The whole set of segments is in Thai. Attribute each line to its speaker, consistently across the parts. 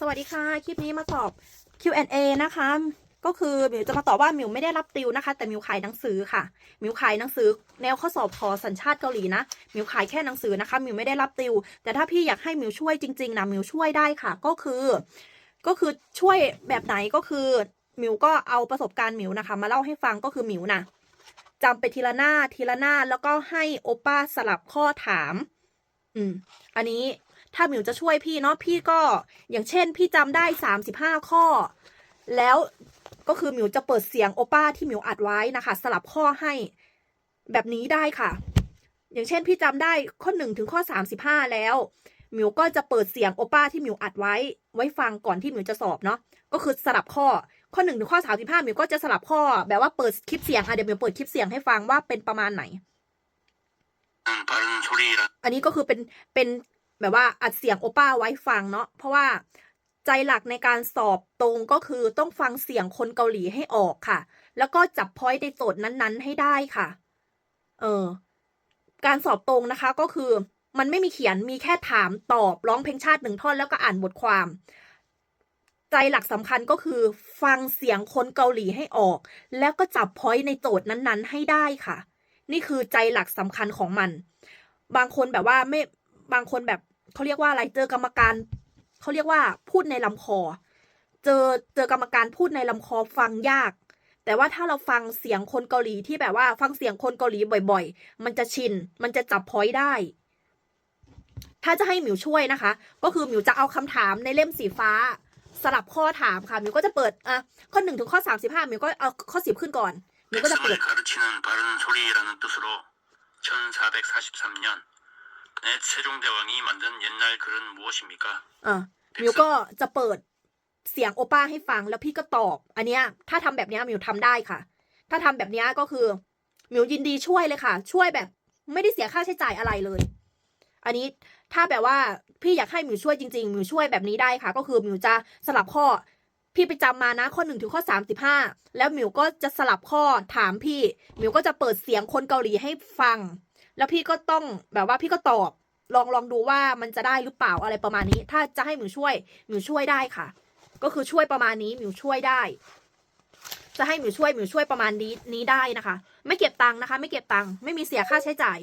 Speaker 1: สวัสดีค่ะ คลิปนี้มาตอบ Q&A นะคะ ก็คือหมิวจะมาตอบว่าหมิวไม่ได้รับติวนะคะ แต่หมิวขายหนังสือค่ะหมิวขายหนังสือ แนวข้อสอบขอสัญชาติเกาหลีนะหมิวขายแค่หนังสือนะคะหมิวไม่ได้รับติว แต่ถ้าพี่อยากให้หมิวช่วยจริงๆนะหมิวช่วยได้ค่ะ ก็คือ ก็คือช่วยแบบไหนก็คือหมิวก็เอาประสบการณ์หมิวนะคะ มาเล่าให้ฟังก็คือหมิวนะจำไปทีละหน้าทีละหน้าแล้วก็ให้โอป้าสลับข้อถาม อืม อันนี้ ถ้ามิวจะช่วยพี่เนาะพี่ก็อย่างเช่น พี่จำได้สามสิบห้าข้อ แล้วก็คือมิวจะเปิดเสียงโอป้าที่มิวอัดไว้นะคะ สลับข้อให้แบบนี้ได้ค่ะ อย่างเช่นพี่จำได้ข้อหนึ่งถึงข้อสามสิบห้าแล้วมิวก็จะเปิดเสียงโอป้าที่มิวอัดไว้ ไว้ฟังก่อนที่มิวจะสอบเนาะก็คือสลับข้อข้อหนึ่งถึงข้อสามสิบห้ามิวก็จะสลับข้อ แบบว่าเปิดคลิปเสียงอะเดี๋ยวมิวเปิดคลิปเสียงให้ฟังว่าเป็นประมาณไหนอันนี้ก็คือเป็นเป็น แบบว่าอัดเสียงโอป้าไว้ฟังเนาะเพราะว่าใจหลักในการสอบตรงก็คือต้องฟังเสียงคนเกาหลีให้ออกค่ะ แล้วก็จับพอยต์ในโจทย์นั้นๆ ให้ได้ค่ะ เออ การสอบตรงนะคะก็คือมันไม่มีเขียนมีแค่ถามตอบร้องเพลงชาติหนึ่งท่อนแล้วก็อ่านบทความ ใจหลักสำคัญก็คือ ฟังเสียงคนเกาหลีให้ออก แล้วก็จับพอยต์ในโจทย์นั้นๆ ให้ได้ค่ะ นี่คือใจหลักสำคัญของมัน บางคนแบบว่าไม่ บางคนแบบเขาเรียกว่าอะไรเจอกรรมการเขาเรียกว่าพูดในลำคอ เจอเจอกรรมการพูดในลำคอฟังยาก แต่ว่าถ้าเราฟังเสียงคนเกาหลีที่แบบว่าฟังเสียงคนเกาหลีบ่อย ๆ มันจะชิน มันจะจับพอยได้ ถ้าจะให้หมิวช่วยนะคะ ก็คือหมิวจะเอาคำถามในเล่มสีฟ้าสลับข้อถามค่ะหมิวก็จะเปิดอะข้อหนึ่งถึงข้อสามสิบห้าหมิวก็เอาข้อสิบขึ้นก่อนหมิวก็จะเปิด
Speaker 2: 세종대왕이 만든 옛날 글은 무엇입니까?
Speaker 1: อ่ะมิวก็จะเปิดเสียงโอป้าให้ฟังแล้วพี่ก็ตอบ อันเนี้ย ถ้าทำแบบเนี้ยมิวทำได้ค่ะ ถ้าทำแบบเนี้ยก็คือมิวยินดีช่วยเลยค่ะ ช่วยแบบไม่ได้เสียค่าใช้จ่ายอะไรเลย อันนี้ถ้าแบบว่าพี่อยากให้มิวช่วยจริงๆมิวช่วยแบบนี้ได้ค่ะ ก็คือมิวจะสลับข้อ พี่ไปจำมานะข้อหนึ่งถึงข้อสามสิบห้าแล้วมิวก็จะสลับข้อถามพี่มิวก็จะเปิดเสียงคนเกาหลีให้ฟัง แล้วพี่ก็ต้องแบบว่าพี่ก็ตอบลองลองดูว่ามันจะได้หรือเปล่าอะไรประมาณนี้ ถ้าจะให้หมิวช่วยหมิวช่วยได้ค่ะ ก็คือช่วยประมาณนี้หมิวช่วยได้ จะให้หมิวช่วยหมิวช่วยประมาณนี้นี้ได้นะคะ ไม่เก็บตังค์นะคะ ไม่เก็บตังค์ไม่มีเสียค่าใช้จ่าย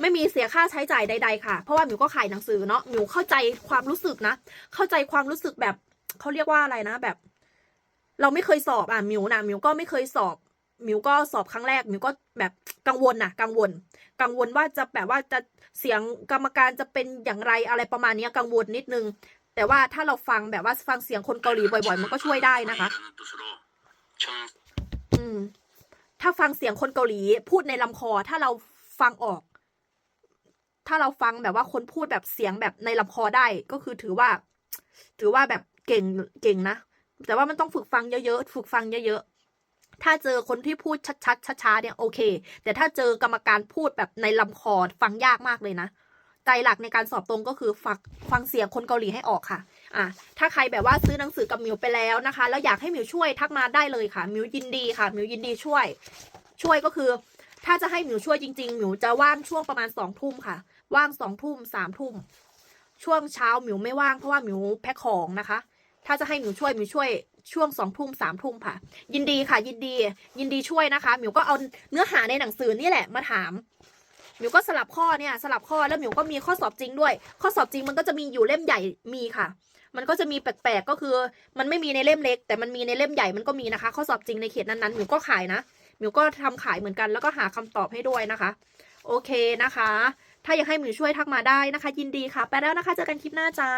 Speaker 1: ไม่มีเสียค่าใช้จ่ายใด ๆ ค่ะ เพราะว่าหมิวก็ขายหนังสือเนาะหมิวเข้าใจความรู้สึกนะ เข้าใจความรู้สึกแบบเขาเรียกว่าอะไรนะแบบ เราไม่เคยสอบอะหมิวนะหมิวก็ไม่เคยสอบ มิวก็สอบครั้งแรกมิวก็แบบกังวลนะกังวล กังวลว่าจะแบบว่าจะเสียงกรรมการจะเป็นอย่างไรอะไรประมาณนี้กังวลนิดนึง แต่ว่าถ้าเราฟังแบบว่าฟังเสียงคนเกาหลีบ่อยๆ มันก็ช่วยได้นะคะอืมถ้าฟังเสียงคนเกาหลีพูดในลำคอ ถ้าเราฟังออก ถ้าเราฟังแบบว่าคนพูดแบบเสียงแบบในลำคอได้ก็คือถือว่า ถือว่าแบบเก่งเก่งนะแต่ว่ามันต้องฝึกฟังเยอะๆฝึกฟังเยอะๆ ถ้าเจอคนที่พูดชัดๆช้าๆเนี่ยโอเค แต่ถ้าเจอกรรมการพูดแบบในลำคอฟังยากมากเลยนะใจหลักในการสอบตรงก็คือฟังฟังเสียงคนเกาหลีให้ออกค่ะ อะ ถ้าใครแบบว่าซื้อหนังสือกับมิวไปแล้วนะคะ แล้วอยากให้มิวช่วยทักมาได้เลยค่ะ มิวยินดีค่ะ มิวยินดีช่วย ช่วยก็คือ ถ้าจะให้มิวช่วยจริงๆมิวจะว่างช่วงประมาณสองทุ่มค่ะ ว่างสองทุ่มสามทุ่ม ช่วงเช้ามิวไม่ว่างเพราะว่ามิวแพ็คของนะคะ ถ้าจะให้มิวช่วยมิวช่วย ช่วงสองทุ่มสามทุ่มค่ะ ยินดีค่ะ ยินดี ยินดีช่วยนะคะหมิวก็เอาเนื้อหาในหนังสือนี่แหละมาถามหมิวก็สลับข้อเนี่ยสลับข้อแล้วหมิวก็มีข้อสอบจริงด้วย ข้อสอบจริงมันก็จะมีอยู่เล่มใหญ่มีค่ะ มันก็จะมีแปลกๆก็คือ มันไม่มีในเล่มเล็ก แต่มันมีในเล่มใหญ่มันก็มีนะคะ ข้อสอบจริงในเขตนั้นๆหมิวก็ขายนะหมิวก็ทำขายเหมือนกันแล้วก็หาคำตอบให้ด้วยนะคะ โอเคนะคะ ถ้าอยากให้หมิวช่วยทักมาได้นะคะ ยินดีค่ะ ไปแล้วนะคะเจอกันคลิปหน้าจ้า